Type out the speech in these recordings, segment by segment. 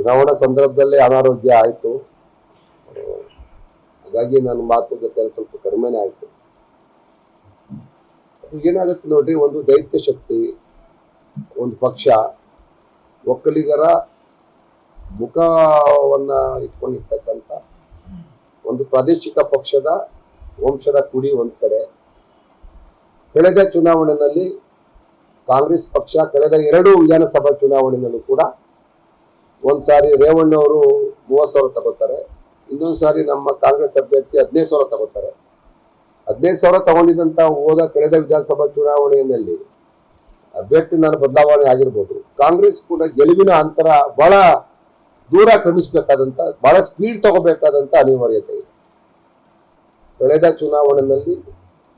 ಚುನಾವಣಾ ಸಂದರ್ಭದಲ್ಲಿ ಅನಾರೋಗ್ಯ ಆಯಿತು. ಹಾಗಾಗಿ ನನ್ನ ಮಾತುಕತೆ ಸ್ವಲ್ಪ ಕಡಿಮೆನೇ ಆಯಿತು. ಏನಾಗುತ್ತೆ ನೋಡ್ರಿ, ಒಂದು ದೈತ್ಯ ಶಕ್ತಿ, ಒಂದು ಪಕ್ಷ, ಒಕ್ಕಲಿಗರ ಮುಖವನ್ನು ಇಟ್ಕೊಂಡಿರ್ತಕ್ಕಂಥ ಒಂದು ಪ್ರಾದೇಶಿಕ ಪಕ್ಷದ ವಂಶದ ಕುಡಿ ಒಂದು ಕಡೆ. ಕಳೆದ ಚುನಾವಣೆಯಲ್ಲಿ ಕಾಂಗ್ರೆಸ್ ಪಕ್ಷ, ಕಳೆದ ಎರಡು ವಿಧಾನಸಭಾ ಚುನಾವಣೆಯಲ್ಲೂ ಕೂಡ ಒಂದ್ ಸಾರಿ ರೇವಣ್ಣ ಅವರು ಮೂವತ್ತು ಸಾವಿರ ತಗೋತಾರೆ, ಇನ್ನೊಂದು ಸಾರಿ ನಮ್ಮ ಕಾಂಗ್ರೆಸ್ ಅಭ್ಯರ್ಥಿ ಹದಿನೈದು ಸಾವಿರ ತಗೋತಾರೆ. ಹದಿನೈದು ಸಾವಿರ ತಗೊಂಡಿದ್ದಂಥ ಹೋದ ಕಳೆದ ವಿಧಾನಸಭಾ ಚುನಾವಣೆಯಲ್ಲಿ ಅಭ್ಯರ್ಥಿ ನಾನು ಬದಲಾವಣೆ ಆಗಿರ್ಬೋದು. ಕಾಂಗ್ರೆಸ್ ಕೂಡ ಗೆಲುವಿನ ಅಂತರ ಬಹಳ ದೂರ ಕ್ರಮಿಸಬೇಕಾದಂಥ ಬಹಳ ಸ್ಪೀಡ್ ತಗೋಬೇಕಾದಂತ ಅನಿವಾರ್ಯತೆ ಇದೆ. ಕಳೆದ ಚುನಾವಣೆಯಲ್ಲಿ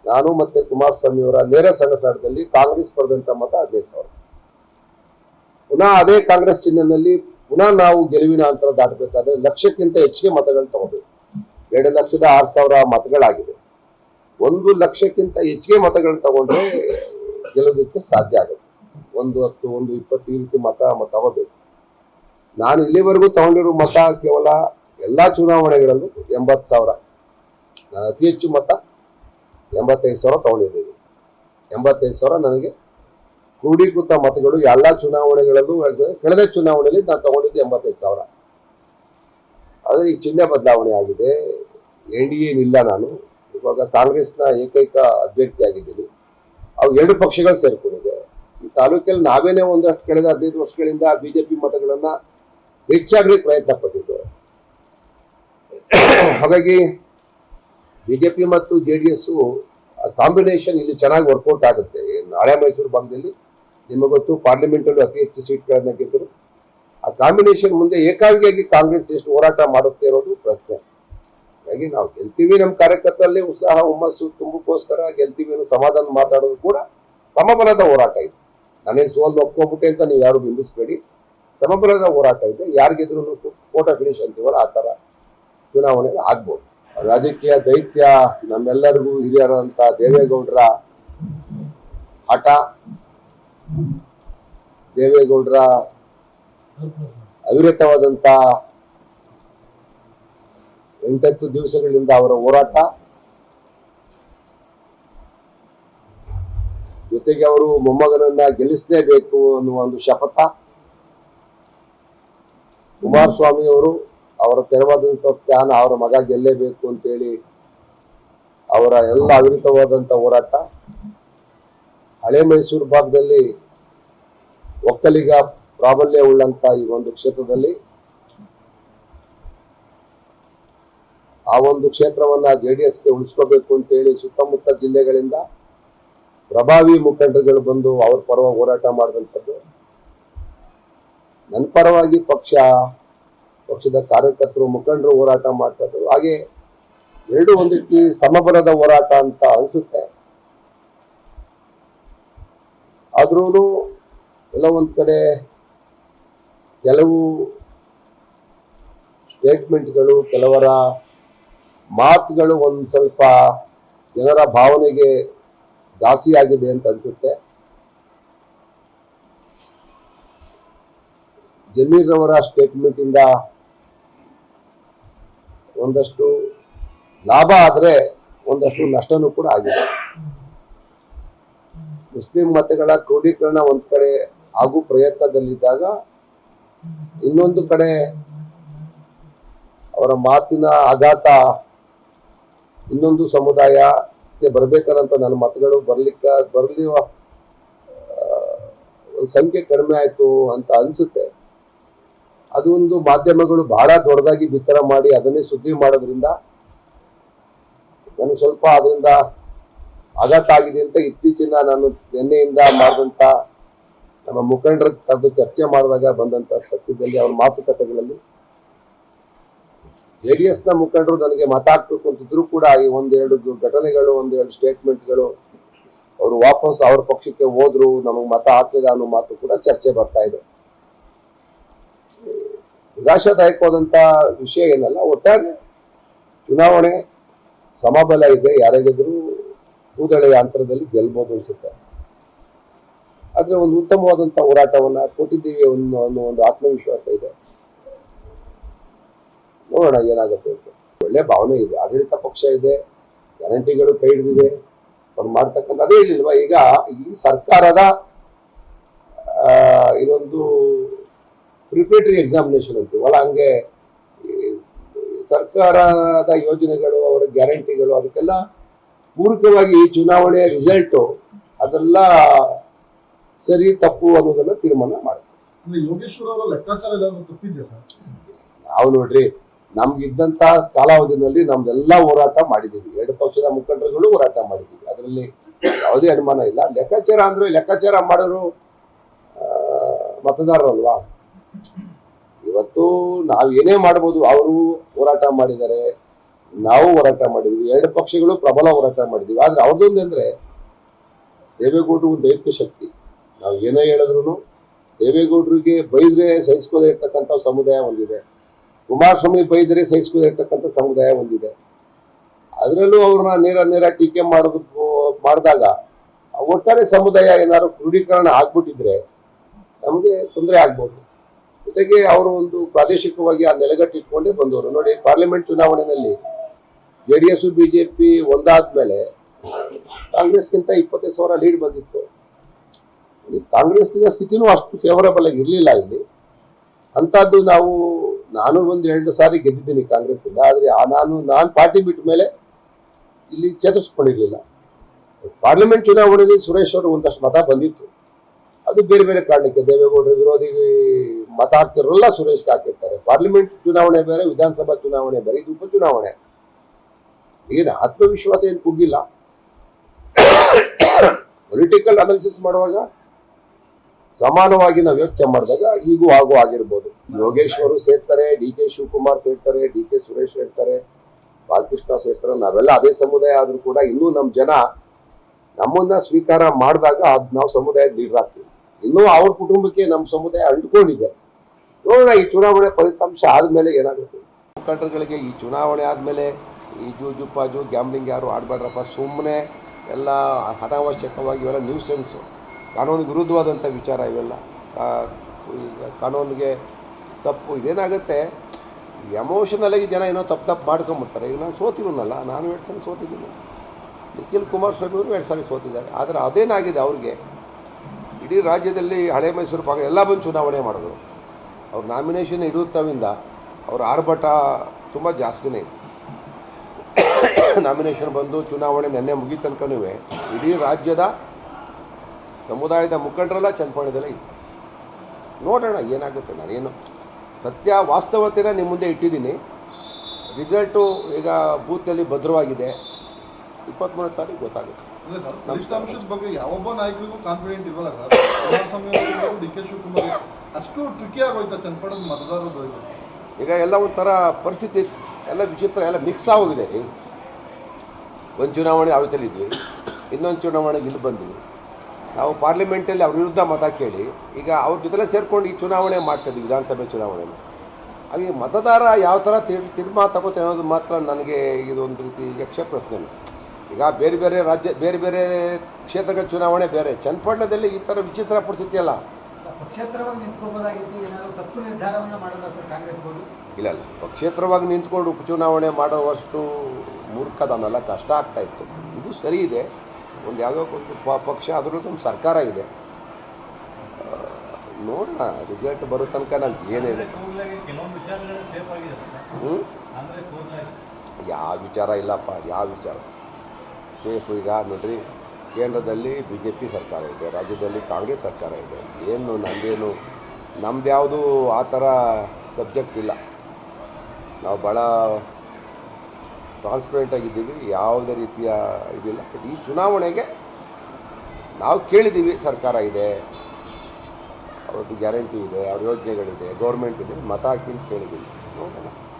ನಾನು ಮತ್ತೆ ಕುಮಾರಸ್ವಾಮಿ ಅವರ ನೇರ ಸಣಸಾಟದಲ್ಲಿ ಕಾಂಗ್ರೆಸ್ ಪಡೆದಂತ ಮತ ಹದಿನೈದು ಸಾವಿರ. ಪುನಃ ಅದೇ ಕಾಂಗ್ರೆಸ್ ಚಿಹ್ನೆಯಲ್ಲಿ ಪುನಃ ನಾವು ಗೆಲುವಿನ ಅಂತರ ದಾಟಬೇಕಾದ್ರೆ ಲಕ್ಷಕ್ಕಿಂತ ಹೆಚ್ಚಿಗೆ ಮತಗಳು ತಗೋಬೇಕು. ಎರಡು ಲಕ್ಷದ ಆರು ಸಾವಿರ ಮತಗಳಾಗಿದೆ. ಒಂದು ಲಕ್ಷಕ್ಕಿಂತ ಹೆಚ್ಚಿಗೆ ಮತಗಳು ತಗೊಂಡ್ರೆ ಗೆಲ್ಲೋದಕ್ಕೆ ಸಾಧ್ಯ ಆಗುತ್ತೆ. ಒಂದು ಹತ್ತು, ಒಂದು ಇಪ್ಪತ್ತು ಈ ರೀತಿ ಮತ ತಗೋಬೇಕು. ನಾನು ಇಲ್ಲಿವರೆಗೂ ತಗೊಂಡಿರೋ ಮತ ಕೇವಲ ಎಲ್ಲ ಚುನಾವಣೆಗಳಲ್ಲೂ ಎಂಬತ್ತು ಸಾವಿರ. ನಾನು ಅತಿ ಹೆಚ್ಚು ಮತ ಎಂಬತ್ತೈದು ಸಾವಿರ ತಗೊಂಡಿದ್ದೀನಿ. ಎಂಬತ್ತೈದು ಸಾವಿರ ನನಗೆ ಕ್ರೋಢೀಕೃತ ಮತಗಳು ಎಲ್ಲ ಚುನಾವಣೆಗಳಲ್ಲೂ. ಕಳೆದ ಚುನಾವಣೆಯಲ್ಲಿ ನಾನು ತಗೊಂಡಿದ್ದೆ ಎಂಬತ್ತೈದು ಸಾವಿರ. ಆದರೆ ಈ ಚಿಹ್ನೆ ಬದಲಾವಣೆ ಆಗಿದೆ. ಎನ್ ಡಿ ಇಲ್ಲ ನಾನು. ಇವಾಗ ಕಾಂಗ್ರೆಸ್ನ ಏಕೈಕ ಅಭ್ಯರ್ಥಿ ಆಗಿದ್ದೀನಿ ಅವು ಎರಡು ಪಕ್ಷಗಳು ಸೇರ್ಕೊಂಡಿದೆ. ಈ ತಾಲೂಕಲ್ಲಿ ನಾವೇನೇ ಒಂದಷ್ಟು ಕಳೆದ ಹದಿನೈದು ವರ್ಷಗಳಿಂದ ಬಿಜೆಪಿ ಮತಗಳನ್ನು ಹೆಚ್ಚಾಗ್ಲಿಕ್ಕೆ ಪ್ರಯತ್ನ ಪಟ್ಟಿದ್ದು. ಹಾಗಾಗಿ ಬಿಜೆಪಿ ಮತ್ತು ಜೆ ಡಿ ಎಸ್ಸು ಕಾಂಬಿನೇಷನ್ ಇಲ್ಲಿ ಚೆನ್ನಾಗಿ ವರ್ಕೌಟ್ ಆಗುತ್ತೆ. ಹಳೆ ಮೈಸೂರು ಭಾಗದಲ್ಲಿ ನಿಮಗೆ ಪಾರ್ಲಿಮೆಂಟಲ್ಲೂ ಅತಿ ಹೆಚ್ಚು ಸೀಟ್ಗಳನ್ನ ಗೆದ್ದರು. ಆ ಕಾಂಬಿನೇಷನ್ ಮುಂದೆ ಏಕಾಂಗಿಯಾಗಿ ಕಾಂಗ್ರೆಸ್ ಎಷ್ಟು ಹೋರಾಟ ಮಾಡುತ್ತೆ ಅನ್ನೋದು ಪ್ರಶ್ನೆ. ಹಾಗಾಗಿ ನಾವು ಗೆಲ್ತೀವಿ ನಮ್ಮ ಕಾರ್ಯಕರ್ತರಲ್ಲಿ ಉತ್ಸಾಹ, ಹುಮ್ಮಸ್ಸು ತುಂಬಕ್ಕೋಸ್ಕರ ಗೆಲ್ತೀವಿ ಅನ್ನೋ ಸಮಾಧಾನ ಮಾತಾಡೋದು ಕೂಡ ಸಮಬಲದ ಹೋರಾಟ ಇದೆ. ನಾನೇನು ಸೋಲ್ ಒಪ್ಕೊಂಡ್ಬಿಟ್ಟೆ ಅಂತ ನೀವು ಯಾರು ಬಿಂಬಿಸ್ಬೇಡಿ. ಸಮಬಲದ ಹೋರಾಟ ಇದೆ. ಯಾರಿಗೆದ್ರು ಫೋಟೋ ಫಿನಿಶ್ ಅಂತೀವಲ್ಲ, ಆ ಥರ ಚುನಾವಣೆ ಆಗ್ಬೋದು. ರಾಜಕೀಯ ದೈತ್ಯ, ನಮ್ಮೆಲ್ಲರಿಗೂ ಹಿರಿಯರಂತ ದೇವೇಗೌಡರ ಹಠ. ದೇವೇಗೌಡರ ಅವಿರತವಾದಂತ ಎಂಟತ್ತು ದಿವಸಗಳಿಂದ ಅವರ ಹೋರಾಟ. ಜೊತೆಗೆ ಅವರು ಮೊಮ್ಮಗನನ್ನ ಗೆಲ್ಲಿಸಲೇಬೇಕು ಅನ್ನುವ ಒಂದು ಶಪಥ. ಕುಮಾರಸ್ವಾಮಿ ಅವರು ಅವರ ತೆರವಾದಂಥ ಸ್ಥಾನ, ಅವರ ಮಗ ಗೆಲ್ಲೇಬೇಕು ಅಂತೇಳಿ ಅವರ ಎಲ್ಲ ಅವಿರತವಾದಂಥ ಹೋರಾಟ. ಹಳೆ ಮೈಸೂರು ಭಾಗದಲ್ಲಿ ಒಕ್ಕಲಿಗ ಪ್ರಾಬಲ್ಯ ಉಳ್ಳಂತ ಈ ಒಂದು ಕ್ಷೇತ್ರದಲ್ಲಿ ಆ ಒಂದು ಕ್ಷೇತ್ರವನ್ನ ಜೆ ಡಿ ಎಸ್ಗೆ ಉಳಿಸ್ಕೋಬೇಕು ಅಂತೇಳಿ ಸುತ್ತಮುತ್ತ ಜಿಲ್ಲೆಗಳಿಂದ ಪ್ರಭಾವಿ ಮುಖಂಡರುಗಳು ಬಂದು ಅವ್ರ ಪರವಾಗಿ ಹೋರಾಟ ಮಾಡಿದಂಥದ್ದು. ನನ್ನ ಪರವಾಗಿ ಪಕ್ಷ, ಪಕ್ಷದ ಕಾರ್ಯಕರ್ತರು, ಮುಖಂಡರು ಹೋರಾಟ ಮಾಡ್ತಾರೆ ಹಾಗೆ ಎರಡು ಒಂದಿಟ್ಟು ಸಮಬಲದ ಹೋರಾಟ ಅಂತ ಅನ್ಸುತ್ತೆ. ಆದ್ರೂ ಒಂದು ಕಡೆ ಕೆಲವು ಸ್ಟೇಟ್ಮೆಂಟ್ಗಳು ಕೆಲವರ ಮಾತುಗಳು ಒಂದು ಸ್ವಲ್ಪ ಜನರ ಭಾವನೆಗೆ ಜಾಸ್ತಿ ಆಗಿದೆ ಅಂತ ಅನ್ಸುತ್ತೆ. ಜಮೀರ್ ಅವರ ಸ್ಟೇಟ್ಮೆಂಟ್ ಇಂದ ಒಂದಷ್ಟು ಲಾಭ ಆದರೆ ಒಂದಷ್ಟು ನಷ್ಟನೂ ಕೂಡ ಆಗಿದೆ. ಮುಸ್ಲಿಂ ಮತಗಳ ಕ್ರೋಢೀಕರಣ ಒಂದು ಕಡೆ ಆಗು ಪ್ರಯತ್ನದಲ್ಲಿದ್ದಾಗ ಇನ್ನೊಂದು ಕಡೆ ಅವರ ಮಾತಿನ ಆಘಾತ ಇನ್ನೊಂದು ಸಮುದಾಯಕ್ಕೆ ಬರ್ಬೇಕನ್ನಂತ ನನ್ನ ಮತಗಳು ಬರ್ಲಿಕ್ಕ ಬರ್ಲಿ ಸಂಖ್ಯೆ ಕಡಿಮೆ ಆಯ್ತು ಅಂತ ಅನ್ಸುತ್ತೆ. ಅದು ಒಂದು ಮಾಧ್ಯಮಗಳು ಬಹಳ ದೊಡ್ಡದಾಗಿ ಬಿತ್ತರ ಮಾಡಿ ಅದನ್ನೇ ಸುದ್ದಿ ಮಾಡೋದ್ರಿಂದ, ನನಗೆ ಸ್ವಲ್ಪ ಅದರಿಂದ ಆಘಾತ ಆಗಿದೆ ಅಂತ ಇತ್ತೀಚಿನ ನಾನು ನಿನ್ನೆಯಿಂದ ಮಾಡಿದಂತ ನಮ್ಮ ಮುಖಂಡರ ಕರೆದು ಚರ್ಚೆ ಮಾಡಿದಾಗ ಬಂದಂತ ಸತ್ಯದಲ್ಲಿ ಅವ್ರ ಮಾತುಕತೆಗಳಲ್ಲಿ ಜೆ ಡಿ ಎಸ್ನ ಮುಖಂಡರು ನನಗೆ ಮತ ಹಾಕ್ಬೇಕು ಅಂತಿದ್ರು ಕೂಡ ಈ ಒಂದೆರಡು ಘಟನೆಗಳು, ಒಂದೆರಡು ಸ್ಟೇಟ್ಮೆಂಟ್ಗಳು ಅವರು ವಾಪಸ್ ಅವ್ರ ಪಕ್ಷಕ್ಕೆ ಹೋದ್ರು, ನಮಗೆ ಮತ ಹಾಕಿದ ಅನ್ನೋ ಮಾತು ಕೂಡ ಚರ್ಚೆ ಬರ್ತಾ ಇದೆ. ನಿರಾಶಾದಾಯಕವಾದಂತ ವಿಷಯ ಏನಲ್ಲ, ಒಟ್ಟಾರೆ ಚುನಾವಣೆ ಸಮಬಲ ಇದೆ, ಯಾರಿಗಾದ್ರೂ ಕೂದಳೆಯ ಅಂತರದಲ್ಲಿ ಗೆಲ್ಬೋದು ಅನ್ಸುತ್ತೆ. ಆದರೆ ಒಂದು ಉತ್ತಮವಾದಂಥ ಹೋರಾಟವನ್ನ ಕೊಟ್ಟಿದ್ದೀವಿ ಅನ್ನೋ ಅನ್ನೋ ಒಂದು ಆತ್ಮವಿಶ್ವಾಸ ಇದೆ. ನೋಡೋಣ ಏನಾಗುತ್ತೆ ಅಂತ. ಒಳ್ಳೆ ಭಾವನೆ ಇದೆ. ಆಡಳಿತ ಪಕ್ಷ ಇದೆ. ಗ್ಯಾರಂಟಿಗಳು ಕೈ ಹಿಡಿದಿದೆ. ಅವ್ರು ಮಾಡ್ತಕ್ಕಂಥ ಅದೇ ಹೇಳಿಲ್ವಾ? ಈಗ ಈ ಸರ್ಕಾರದ ಇದೊಂದು ಪ್ರಿಪ್ರೇಟರಿ ಎಕ್ಸಾಮಿನೇಷನ್ ಅಂತೀವಲ್ಲ ಹಂಗೆ ಸರ್ಕಾರದ ಯೋಜನೆಗಳು, ಅವರ ಗ್ಯಾರಂಟಿಗಳು, ಅದಕ್ಕೆಲ್ಲ ಪೂರಕವಾಗಿ ಚುನಾವಣೆಯ ರಿಸಲ್ಟು ಅದೆಲ್ಲ ಸರಿ ತಪ್ಪು ಅನ್ನೋದನ್ನ ತೀರ್ಮಾನ ಮಾಡುತ್ತೆ. ನಾವು ನೋಡ್ರಿ ನಮ್ಗಿದ್ದಂತ ಕಾಲಾವಧಿನಲ್ಲಿ ನಮ್ದೆಲ್ಲ ಹೋರಾಟ ಮಾಡಿದ್ದೀವಿ. ಎರಡು ಪಕ್ಷದ ಮುಖಂಡರುಗಳು ಹೋರಾಟ ಮಾಡಿದ್ದೀವಿ. ಅದರಲ್ಲಿ ಯಾವುದೇ ಅನುಮಾನ ಇಲ್ಲ. ಲೆಕ್ಕಾಚಾರ ಅಂದ್ರೆ ಲೆಕ್ಕಾಚಾರ ಮಾಡೋರು ಮತದಾರರಲ್ವಾ? ಇವತ್ತು ನಾವು ಏನೇ ಮಾಡ್ಬೋದು ಅವರು ಹೋರಾಟ ಮಾಡಿದ್ದಾರೆ. ನಾವು ಹೋರಾಟ ಮಾಡಿದ್ವಿ, ಎರಡು ಪಕ್ಷಗಳು ಪ್ರಬಲ ಹೋರಾಟ ಮಾಡಿದ್ವಿ. ಆದ್ರೆ ಅವ್ರದ್ದೊಂದು ಅಂದ್ರೆ ದೇವೇಗೌಡರು ದೈತ್ಯ ಶಕ್ತಿ. ನಾವು ಏನೇ ಹೇಳಿದ್ರು ದೇವೇಗೌಡರಿಗೆ ಬೈದ್ರೆ ಸಹಿಸ್ಕೋದೇ ಇರ್ತಕ್ಕಂಥ ಸಮುದಾಯ ಒಂದಿದೆ. ಕುಮಾರಸ್ವಾಮಿ ಬೈದರೆ ಸಹಿಸ್ಕೋದೇ ಇರ್ತಕ್ಕಂಥ ಸಮುದಾಯ ಒಂದಿದೆ. ಅದರಲ್ಲೂ ಅವ್ರನ್ನ ನೇರ ನೇರ ಟೀಕೆ ಮಾಡೋದು, ಮಾಡಿದಾಗ ಒಟ್ಟಾರೆ ಸಮುದಾಯ ಏನಾದ್ರು ಕ್ರೋಢೀಕರಣ ಆಗ್ಬಿಟ್ಟಿದ್ರೆ ನಮಗೆ ತೊಂದರೆ ಆಗ್ಬೋದು. ಜೊತೆಗೆ ಅವರು ಒಂದು ಪ್ರಾದೇಶಿಕವಾಗಿ ಆ ನೆಲೆಗಟ್ಟಿಟ್ಕೊಂಡೇ ಬಂದವರು. ನೋಡಿ, ಪಾರ್ಲಿಮೆಂಟ್ ಚುನಾವಣೆಯಲ್ಲಿ ಜೆ ಡಿ ಎಸ್ ಬಿಜೆಪಿ ಒಂದಾದ್ಮೇಲೆ ಕಾಂಗ್ರೆಸ್ಗಿಂತ ಇಪ್ಪತ್ತೈದು ಸಾವಿರ ಲೀಡ್ ಬಂದಿತ್ತು. ಈ ಕಾಂಗ್ರೆಸ್ಸಿನ ಸ್ಥಿತಿನೂ ಅಷ್ಟು ಫೇವರಬಲ್ ಆಗಿ ಇರಲಿಲ್ಲ ಇಲ್ಲಿ. ಅಂಥದ್ದು ನಾವು, ನಾನು ಒಂದು ಎರಡು ಸಾರಿ ಗೆದ್ದಿದ್ದೀನಿ ಕಾಂಗ್ರೆಸ್ಸಿಂದ, ಆದರೆ ನಾನು ನಾನು ಪಾರ್ಟಿ ಬಿಟ್ಟ ಮೇಲೆ ಇಲ್ಲಿ ಚೇತರಿಸ್ಕೊಂಡಿರಲಿಲ್ಲ. ಪಾರ್ಲಿಮೆಂಟ್ ಚುನಾವಣೆಯಲ್ಲಿ ಸುರೇಶ್ ಅವರು ಒಂದಷ್ಟು ಮತ ಬಂದಿತ್ತು. ಅದು ಬೇರೆ ಬೇರೆ ಕಾರಣಕ್ಕೆ, ದೇವೇಗೌಡರ ವಿರೋಧಿ ಮತ ಹಾಕ್ತಿರೋಲ್ಲ ಸುರೇಶ್ಗೆ ಹಾಕಿರ್ತಾರೆ. ಪಾರ್ಲಿಮೆಂಟ್ ಚುನಾವಣೆ ಬೇರೆ, ವಿಧಾನಸಭಾ ಚುನಾವಣೆ ಬೇರೆ, ಇದು ಉಪಚುನಾವಣೆ. ಏನು ಆತ್ಮವಿಶ್ವಾಸ ಏನು ಕುಗ್ಗಿಲ್ಲ? ಪೊಲಿಟಿಕಲ್ ಅನಾಲಿಸಿಸ್ ಮಾಡುವಾಗ ಸಮಾನವಾಗಿ ನಾವು ಯೋಚನೆ ಮಾಡಿದಾಗ ಈಗೂ ಹಾಗೂ ಆಗಿರ್ಬೋದು. ಯೋಗೇಶ್ವರು ಸೇರ್ತಾರೆ, ಡಿ ಕೆ ಶಿವಕುಮಾರ್ ಸೇರ್ತಾರೆ, ಡಿ ಕೆ ಸುರೇಶ್ ಸೇರ್ತಾರೆ, ಬಾಲಕೃಷ್ಣ ಸೇರ್ತಾರೆ, ನಾವೆಲ್ಲ ಅದೇ ಸಮುದಾಯ ಆದರೂ ಕೂಡ ಇನ್ನೂ ನಮ್ಮ ಜನ ನಮ್ಮನ್ನ ಸ್ವೀಕಾರ ಮಾಡಿದಾಗ ಅದು ನಾವು ಸಮುದಾಯದ ಲೀಡರ್ ಆಗ್ತೀವಿ. ಇನ್ನೂ ಅವ್ರ ಕುಟುಂಬಕ್ಕೆ ನಮ್ಮ ಸಮುದಾಯ ಅಂಟ್ಕೊಂಡಿದೆ. ನೋಡೋಣ ಈ ಚುನಾವಣೆ ಫಲಿತಾಂಶ ಆದಮೇಲೆ ಏನಾಗುತ್ತೆ? ಮುಖಂಡರುಗಳಿಗೆ ಈ ಚುನಾವಣೆ ಆದ್ಮೇಲೆ ಈ ಜೂಜು ಪಾಜು ಗ್ಯಾಮ್ಲಿಂಗ್ ಯಾರು ಆಡಬೇಡ್ರಪ್ಪ ಸುಮ್ಮನೆ ಎಲ್ಲ ಅನಾವಶ್ಯಕವಾಗಿ ಇವೆಲ್ಲ ನ್ಯೂಸೆನ್ಸು ಕಾನೂನಿಗೆ ವಿರುದ್ಧವಾದಂಥ ವಿಚಾರ ಇವೆಲ್ಲ. ಕಾನೂನಿಗೆ ತಪ್ಪು, ಇದೇನಾಗುತ್ತೆ ಎಮೋಷನಲ್ಲಾಗಿ ಜನ ಏನೋ ತಪ್ಪು ತಪ್ಪು ಮಾಡ್ಕೊಂಬಿಡ್ತಾರೆ. ಈಗ ನಾನು ಸೋತಿರೋನಲ್ಲ ನಾನು ಎರಡು ಸಲ ಸೋತಿದ್ದೀನಿ. ನಿಖಿಲ್ ಕುಮಾರಸ್ವಾಮಿ ಅವರು ಎರಡು ಸಲ ಸೋತಿದ್ದಾರೆ. ಆದರೆ ಅದೇನಾಗಿದೆ ಅವ್ರಿಗೆ? ಇಡೀ ರಾಜ್ಯದಲ್ಲಿ ಹಳೆ ಮೈಸೂರು ಭಾಗ ಎಲ್ಲ ಬಂದು ಚುನಾವಣೆ ಮಾಡಿದ್ರು ಅವ್ರ ನಾಮಿನೇಷನ್ ಇಡುತ್ತವಿಂದ ಅವ್ರ ಆರ್ಭಟ ತುಂಬ ಜಾಸ್ತಿನೇ ಇತ್ತು. ನಾಮಿನೇಷನ್ ಬಂದು ಚುನಾವಣೆ ನೆನ್ನೆ ಮುಗಿ ತನಕನೂ ಇಡೀ ರಾಜ್ಯದ ಸಮುದಾಯದ ಮುಖಂಡರೆಲ್ಲ ಚನ್ನಪಟ್ಟಣದಲ್ಲೇ ಇತ್ತು ನೋಡೋಣ ಏನಾಗುತ್ತೆ ನಾನೇನು ಸತ್ಯ ವಾಸ್ತವತೆನ ನಿಮ್ಮ ಮುಂದೆ ಇಟ್ಟಿದ್ದೀನಿ. ರಿಸಲ್ಟು ಈಗ ಬೂತಲ್ಲಿ ಭದ್ರವಾಗಿದೆ. ಇಪ್ಪತ್ತ್ಮೂರು ತಾರೀಕು ಗೊತ್ತಾಗುತ್ತೆ. ಫಲಿತಾಂಶದ ಬಗ್ಗೆ ಯಾವೊಬ್ಬ ನಾಯಕರಿಗೂ ಕಾನ್ಫಿಡೆಂಟ್ ಇರಲ್ಲ ಸರ್. ಕುಮಾರಸ್ವಾಮಿ ಅವರು ಡಿ ಕೆ ಶಿವಕುಮಾರ್ ಅಷ್ಟು ಟ್ರಿಕಿ ಆಗೋಯ್ತಾ ಚನ್ನಪಟ್ಟಣದ ಮತದಾರರು ಈಗ ಎಲ್ಲ ಒಂಥರ ಪರಿಸ್ಥಿತಿ ಎಲ್ಲ ವಿಚಿತ್ರ ಎಲ್ಲ ಮಿಕ್ಸ್ ಆಗೋಗಿದೆ ರೀ. ಒಂದು ಚುನಾವಣೆ ಅವತ್ತಲ್ಲಿದ್ವಿ ಇನ್ನೊಂದು ಚುನಾವಣೆಗೆ ಇಲ್ಲಿ ಬಂದ್ವಿ. ನಾವು ಪಾರ್ಲಿಮೆಂಟಲ್ಲಿ ಅವ್ರ ವಿರುದ್ಧ ಮತ ಕೇಳಿ ಈಗ ಅವ್ರ ಜೊತೆಲೆ ಸೇರಿಕೊಂಡು ಈ ಚುನಾವಣೆ ಮಾಡ್ತಾಯಿದ್ವಿ ವಿಧಾನಸಭೆ ಚುನಾವಣೆ ಹಾಗೆ ಮತದಾರ ಯಾವ ಥರ ತಿರ್ ತೀರ್ಮಾನ ತಗೋತ ಅನ್ನೋದು ಮಾತ್ರ ನನಗೆ ಇದೊಂದು ರೀತಿ ಯಕ್ಷ ಪ್ರಶ್ನೆ ಈಗ ಬೇರೆ ಬೇರೆ ರಾಜ್ಯ ಬೇರೆ ಬೇರೆ ಕ್ಷೇತ್ರಗಳ ಚುನಾವಣೆ ಬೇರೆ. ಚನ್ನಪಟ್ಟಣದಲ್ಲಿ ಈ ಥರ ವಿಚಿತ್ರ ಪರಿಸ್ಥಿತಿ ಅಲ್ಲ. ಇಲ್ಲ ಇಲ್ಲ. ಪಕ್ಷೇತರವಾಗಿ ನಿಂತ್ಕೊಂಡು ಉಪಚುನಾವಣೆ ಮಾಡುವಷ್ಟು ಮೂರ್ಖದನ್ನೆಲ್ಲ ಕಷ್ಟ ಆಗ್ತಾ ಇತ್ತು. ಇದು ಸರಿ ಇದೆ. ಒಂದು ಯಾವುದೋ ಒಂದು ಪ, ಪಕ್ಷ ಅದರದ್ದು ಒಂದು ಸರ್ಕಾರ ಇದೆ. ನೋಡೋಣ ರಿಸಲ್ಟ್ ಬರೋ ತನಕ ನಮ್ಗೆ ಏನೇನು ಹ್ಞೂ ಯಾವ ವಿಚಾರ ಇಲ್ಲಪ್ಪ, ಯಾವ ವಿಚಾರ. ಸೇಫ್ ಈಗ ನೋಡ್ರಿ, ಕೇಂದ್ರದಲ್ಲಿ ಬಿ ಜೆ ಪಿ ಸರ್ಕಾರ ಇದೆ, ರಾಜ್ಯದಲ್ಲಿ ಕಾಂಗ್ರೆಸ್ ಸರ್ಕಾರ ಇದೆ. ಏನು ನಮ್ಮದೇನು ನಮ್ದು ಯಾವುದು ಆ ಥರ ಸಬ್ಜೆಕ್ಟ್ ಇಲ್ಲ. ನಾವು ಭಾಳ ಟ್ರಾನ್ಸ್ಪರೆಂಟ್ ಆಗಿದ್ದೀವಿ, ಯಾವುದೇ ರೀತಿಯ ಇದಿಲ್ಲ. ಬಟ್ ಈ ಚುನಾವಣೆಗೆ ನಾವು ಕೇಳಿದ್ದೀವಿ, ಸರ್ಕಾರ ಇದೆ, ಅವ್ರದ್ದು ಗ್ಯಾರಂಟಿ ಇದೆ, ಅವ್ರ ಯೋಜನೆಗಳಿದೆ, ಗೌರ್ಮೆಂಟ್ ಇದೆ, ಮತ ಹಾಕಿ ಅಂತ ಕೇಳಿದ್ದೀವಿ. ನೋಡೋಣ.